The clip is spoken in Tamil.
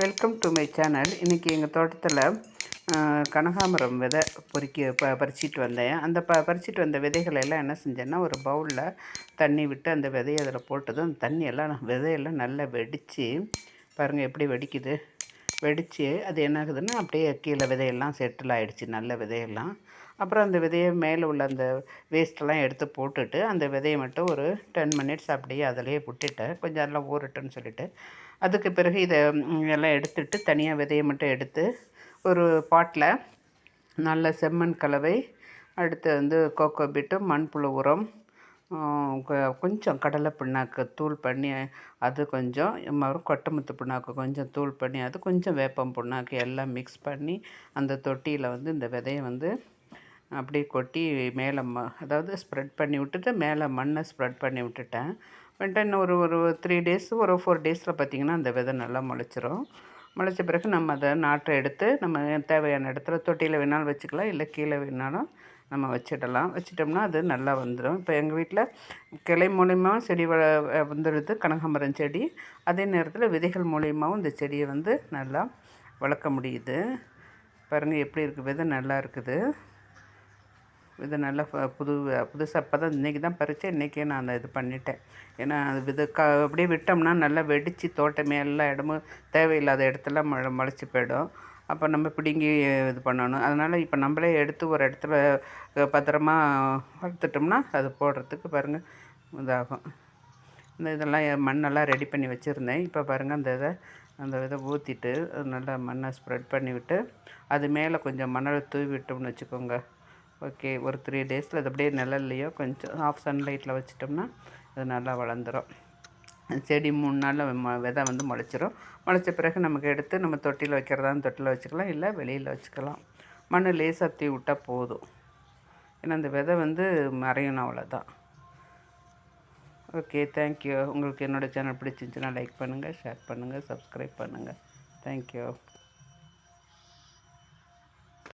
வெல்கம் டு மை சேனல் இன்றைக்கி எங்கள் தோட்டத்தில் கனகாமரம் விதை பொறிக்க ப பறிச்சிட்டு வந்தேன். அந்த ப பறிச்சிட்டு வந்த விதைகளை எல்லாம் என்ன செஞ்சேன்னா ஒரு பவுலில் தண்ணி விட்டு அந்த விதையை அதில் போட்டதும் அந்த தண்ணியெல்லாம் விதையெல்லாம் நல்லா வெடித்து பாருங்கள் எப்படி வெடிக்குது. வெடித்து அது என்ன ஆகுதுன்னா அப்படியே கீழே விதையெல்லாம் செட்டில் ஆகிடுச்சு நல்ல விதையெல்லாம். அப்புறம் அந்த விதையை மேலே உள்ள அந்த வேஸ்ட்டெல்லாம் எடுத்து போட்டுட்டு அந்த விதையை மட்டும் ஒரு டென் மினிட்ஸ் அப்படியே அதிலேயே விட்டுட்டேன் கொஞ்சம் எல்லாம் ஊறட்டுன்னு சொல்லிவிட்டு அதுக்கு பிறகு இதை எல்லாம் எடுத்துட்டு தனியாக விதையை மட்டும் எடுத்து ஒரு பாட்டில் நல்ல செம்மண் கலவை அடுத்து வந்து கோகோ பிட்டு மண்புழு உரம் கொஞ்சம் கடலை பிண்ணாக்கு தூள் பண்ணி அது கொஞ்சம் மறு கொட்டமுத்து பிண்ணாக்கு கொஞ்சம் தூள் பண்ணி அது கொஞ்சம் வேப்பம் புண்ணாக்கு எல்லாம் மிக்ஸ் பண்ணி அந்த தொட்டியில் வந்து இந்த விதையை வந்து அப்படியே கொட்டி மேலே ம அதாவது ஸ்ப்ரெட் பண்ணி விட்டுட்டு மேலே மண்ணை ஸ்ப்ரெட் பண்ணி விட்டுட்டேன். வெண்டன் இன்னும் ஒரு ஒரு த்ரீ டேஸ் ஒரு ஃபோர் டேஸில் பார்த்திங்கன்னா அந்த விதை நல்லா முளைச்சிரும். முளைச்ச பிறகு நம்ம அதை நாற்றை எடுத்து நம்ம தேவையான இடத்துல தொட்டியில் வேணாலும் வச்சுக்கலாம் இல்லை கீழே வேணாலும் நம்ம வச்சிடலாம். வச்சிட்டோம்னா அது நல்லா வந்துடும் இப்போ எங்கள் வீட்டில் கிளை மூலியமா செடி வ- வந்துடுது கனகாம்பரம் செடி. அதே நேரத்தில் விதைகள் மூலியமாகவும் இந்த செடியை வந்து நல்லா வளர்க்க முடியுது. பாருங்கள் எப்படி இருக்குது விதை நல்லா இருக்குது. இது நல்லா ஃப- புது புதுசாக அப்போ தான் இன்றைக்கி தான் பறித்தேன் இன்றைக்கே நான் அந்த இது பண்ணிட்டேன். ஏன்னா அது இது க அப்படியே விட்டோம்னா நல்லா வெடித்து தோட்டமே எல்லா இடமும் தேவையில்லாத இடத்துல மழை முளைச்சி போயிடும். அப்போ நம்ம பிடுங்கி இது பண்ணணும். அதனால் இப்போ நம்மளே எடுத்து ஒரு இடத்துல பத்திரமா வளர்த்துட்டோம்னா அது போடுறதுக்கு பாருங்கள் இதாகும். இந்த இதெல்லாம் மண்ணெல்லாம் ரெடி பண்ணி வச்சுருந்தேன். இப்போ பாருங்கள் அந்த இதை அந்த இதை ஊற்றிட்டு நல்லா மண்ணை ஸ்ப்ரெட் பண்ணிவிட்டு அது மேலே கொஞ்சம் மணலை தூவி விட்டோம்னு வச்சுக்கோங்க. ஓகே ஒரு த்ரீ டேஸில் அது அப்படியே நிழல்லையோ கொஞ்சம் ஆஃப் சன்லைட்டில் வச்சிட்டோம்னா அது நல்லா வளர்ந்துரும். செடி மூணு நாளில் ம விதை வந்து முளைச்சிரும். முளைச்ச பிறகு நமக்கு எடுத்து நம்ம தொட்டியில் வைக்கிறதா தொட்டியில் வச்சுக்கலாம் இல்லை வெளியில் வச்சுக்கலாம். மண் லேசாக தீ விட்டால் போதும். ஏன்னா அந்த விதை வந்து மறையணும் அவ்வளோதான் ஓகே தேங்க்யூ உங்களுக்கு என்னோடய சேனல் பிடிச்சிருந்துச்சுன்னா லைக் பண்ணுங்கள் ஷேர் பண்ணுங்கள் சப்ஸ்கிரைப் பண்ணுங்கள் தேங்க்யூ